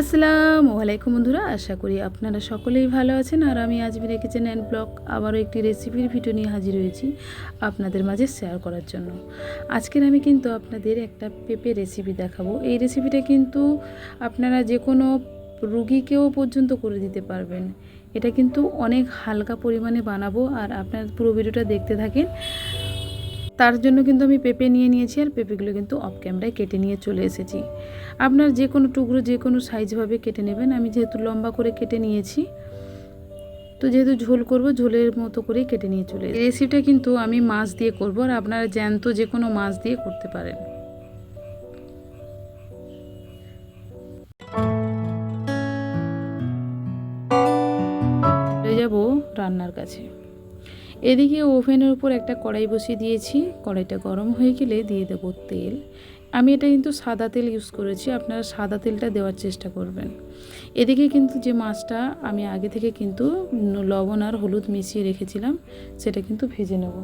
আসসালামু আলাইকুম বন্ধুরা, আশা করি আপনারা সকলেই ভালো আছেন। আর আমি আজমির কিচেন অ্যান্ড ব্লগ আবারও একটি রেসিপির ভিডিও নিয়ে হাজির হয়েছি আপনাদের মাঝে শেয়ার করার জন্য। আজকের আমি কিন্তু আপনাদের একটা পেঁপে রেসিপি দেখাবো। এই রেসিপিটা কিন্তু আপনারা যে কোনো রুগীকেও পর্যন্ত করে দিতে পারবেন। এটা কিন্তু অনেক হালকা পরিমাণে বানাবো। আর আপনারা পুরো ভিডিওটা দেখতে থাকেন। তার জন্য কিন্তু আমি পেঁপে নিয়ে নিয়েছি আর পেঁপেগুলো কিন্তু অফ ক্যামেরায় কেটে নিয়ে চলে এসেছি। আপনার যে কোনো টুকরো, যে কোনো সাইজভাবে কেটে নেবেন। আমি যেহেতু লম্বা করে কেটে নিয়েছি, তো যেহেতু ঝোল করব, ঝোলের মতো করেই কেটে নিয়ে চলে রেসিপিটা কিন্তু আমি মাছ দিয়ে করব আর আপনারা জ্যান্ত যে কোনো মাছ দিয়ে করতে পারেন। যাব রান্নার কাছে। এদিকে ওভেনের উপর একটা কড়াই বসিয়ে দিয়েছি। কড়াইটা গরম হয়ে গেলে দিয়ে দেব তেল। আমি এটা কিন্তু সাদা তেল ইউজ করেছি, আপনারা সাদা তেলটা দেওয়ার চেষ্টা করবেন। এদিকে কিন্তু যে মাছটা আমি আগে থেকে কিন্তু লবণ আর হলুদ মিশিয়ে রেখেছিলাম, সেটা কিন্তু ভেজে নেব।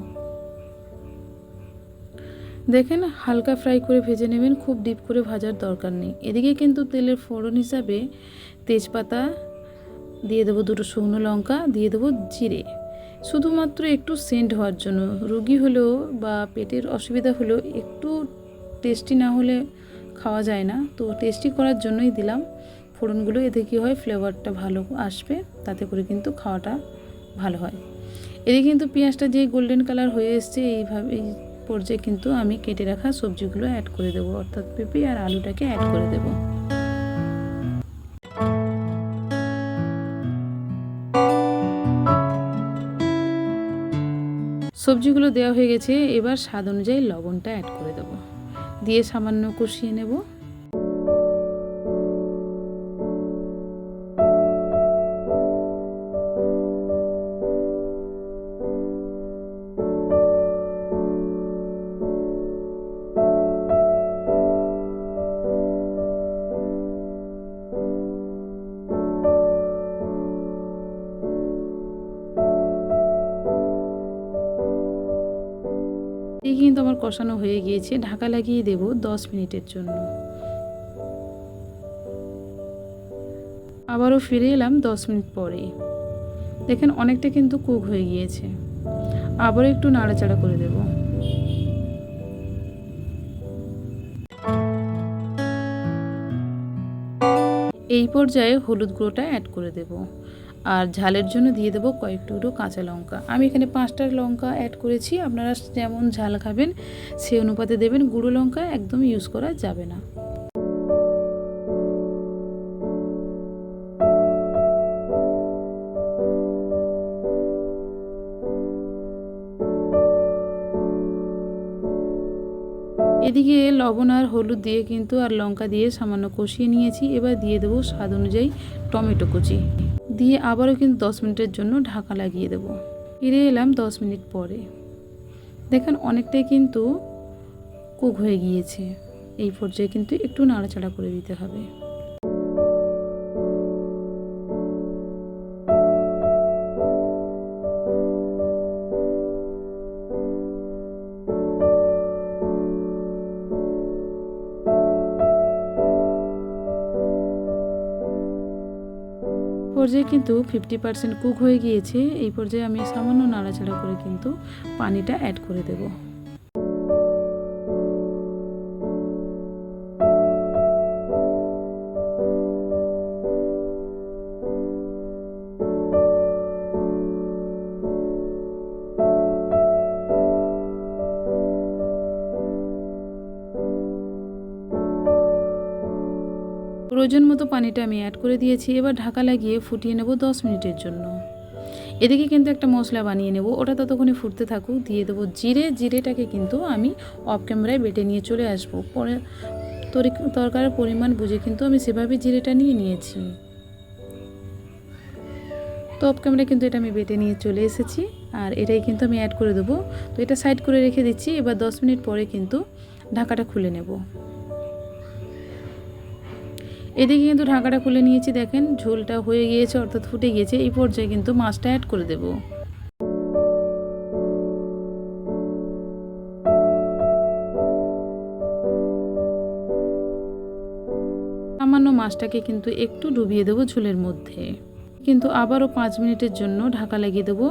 দেখেন, হালকা ফ্রাই করে ভেজে নেবেন, খুব ডিপ করে ভাজার দরকার নেই। এদিকে কিন্তু তেলের ফোড়ন হিসাবে তেজপাতা দিয়ে দেবো দুটো শুকনো লঙ্কা, দিয়ে দেবো জিরে। শুধুমাত্র একটু সেন্ট হওয়ার জন্য। রুগী হলেও বা পেটের অসুবিধা হলেও একটু টেস্টি না হলে খাওয়া যায় না। তো টেস্টি করার জন্যই দিলাম। ফোড়নগুলো, এতে কী হয়, ফ্লেভারটা ভালো আসবে, তাতে করে কিন্তু খাওয়াটা ভালো হয়। এদিকে কিন্তু পেঁয়াজটা যে গোল্ডেন কালার হয়ে এসছে এইভাবে এই পর্যায়ে কিন্তু আমি কেটে রাখা সবজিগুলো অ্যাড করে দেবো। অর্থাৎ পেঁপে আর আলুটাকে অ্যাড করে দেবো। সবজিগুলো দেওয়া হয়ে গেছে, এবার স্বাদ অনুযায়ী লবণটা অ্যাড করে দেবো। দিয়ে সামান্য কষিয়ে নেব। এই কিন্তু আমার কষানো হয়ে গিয়েছে। ঢাকা লাগিয়ে দেব দশ মিনিটের জন্য। আবারও ফিরে এলাম দশ মিনিট পরে। দেখেন অনেকটা কিন্তু কুক হয়ে গিয়েছে। আবারও একটু নাড়াচাড়া করে দেব। এই পর্যায়ে হলুদ গুঁড়োটা অ্যাড করে দেব। আর ঝালের জন্য দিয়ে দেবো কয়েক টুকরো কাঁচা লঙ্কা। আমি এখানে পাঁচটা লঙ্কা অ্যাড করেছি, আপনারা যেমন ঝাল খাবেন সেই অনুপাতে দেবেন, গুঁড়ো লঙ্কা একদম ইউজ করা যাবে না। এদিকে লবণ আর হলুদ দিয়ে কিন্তু আর লঙ্কা দিয়ে সামান্য কষিয়ে নিয়েছি। এবার দিয়ে দেবো স্বাদ অনুযায়ী টমেটো কুচি। দিয়ে আবারও কিন্তু দশ মিনিটের জন্য ঢাকা লাগিয়ে দেব। ফিরে এলাম দশ মিনিট পরে। দেখেন অনেকটাই কিন্তু কুক হয়ে গিয়েছে। এই পর্যায়ে কিন্তু একটু নাড়াচাড়া করে দিতে হবে। পর্যায়ে কিন্তু ফিফটি পার্সেন্ট কুক হয়ে গিয়েছে। এই পর্যায়ে আমি সামান্য নাড়াচাড়া করে কিন্তু পানিটা অ্যাড করে দেব। প্রয়োজন মতো পানিটা আমি অ্যাড করে দিয়েছি। এবার ঢাকা লাগিয়ে ফুটিয়ে নেব দশ মিনিটের জন্য। এদিকে কিন্তু একটা মশলা বানিয়ে নেব। ওটা ততক্ষণে ফুটতে থাকুক। দিয়ে দেবো জিরে। জিরেটাকে কিন্তু আমি অফ ক্যামেরায় বেটে নিয়ে চলে আসব। পরে তরকারের পরিমাণ বুঝে কিন্তু আমি সেভাবে জিরেটা নিয়ে নিয়েছি। তো অফ ক্যামেরায় কিন্তু এটা আমি বেটে নিয়ে চলে এসেছি। আর এটাই কিন্তু আমি অ্যাড করে দেবো। তো এটা সাইড করে রেখে দিচ্ছি। এবার দশ মিনিট পরে কিন্তু ঢাকাটা খুলে নেব। এদিকে কিন্তু ঢাকাটা খুলে নিয়েছি, দেখেন, ঝোলটা হয়ে গিয়েছে, অর্থাৎ ফুটে গিয়েছে। এই পর্যায়ে কিন্তু মাছটা অ্যাড করে দেব। সামান্য মাছটাকে কিন্তু একটু ডুবিয়ে দেবো ঝোলের মধ্যে। কিন্তু আবারও পাঁচ মিনিটের জন্য ঢাকা লাগিয়ে দেবো।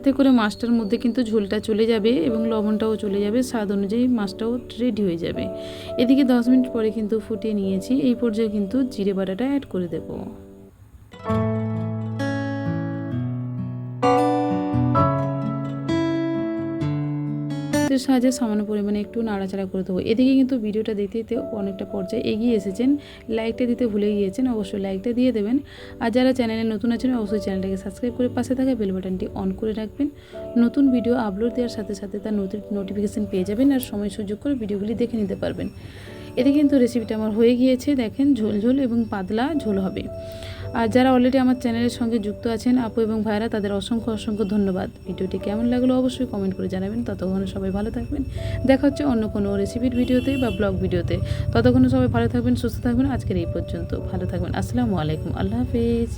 এতে করে মাছটার মধ্যে কিন্তু ঝোলটা চলে যাবে এবং লবণটাও চলে যাবে। স্বাদ অনুযায়ী মাছটাও রেডি হয়ে যাবে। এদিকে দশ মিনিট পরে কিন্তু ফুটিয়ে নিয়েছি। এই পর্যায়ে কিন্তু জিরে বাটাটা অ্যাড করে দেবো। হাতের সাহায্যে সামান্য পরিমাণে একটু নাড়াচাড়া করে দেবো। এদিকে কিন্তু ভিডিওটা দেখতে দেখতে অনেকটা পর্যায়ে এগিয়ে এসেছেন। লাইকটা দিতে ভুলে গিয়েছেন, অবশ্যই লাইকটা দিয়ে দেবেন। আর যারা চ্যানেলে নতুন আছেন, অবশ্যই চ্যানেলটাকে সাবস্ক্রাইব করে পাশে থাকা বেল বাটনটি অন করে রাখবেন। নতুন ভিডিও আপলোড দেওয়ার সাথে সাথে তার নতুন নোটিফিকেশান পেয়ে যাবেন আর সময় সুযোগ করে ভিডিওগুলি দেখে নিতে পারবেন। এতে কিন্তু রেসিপিটা আমার হয়ে গিয়েছে, দেখেন ঝোল ঝোল এবং পাতলা ঝোল হবে। আর যারা অলরেডি আমার চ্যানেলের সঙ্গে যুক্ত আছেন, আপু এবং ভাইরা, তাদের অসংখ্য অসংখ্য ধন্যবাদ। ভিডিওটি কেমন লাগল অবশ্যই কমেন্ট করে জানাবেন। ততক্ষণে সবাই ভালো থাকবেন। দেখা হচ্ছে অন্য কোনো রেসিপির ভিডিওতে বা ব্লগ ভিডিওতে। ততক্ষণে সবাই ভালো থাকবেন, সুস্থ থাকবেন। আজকের এই পর্যন্ত ভালো থাকবেন। আসসালামু আলাইকুম। আল্লাহ হাফেজ।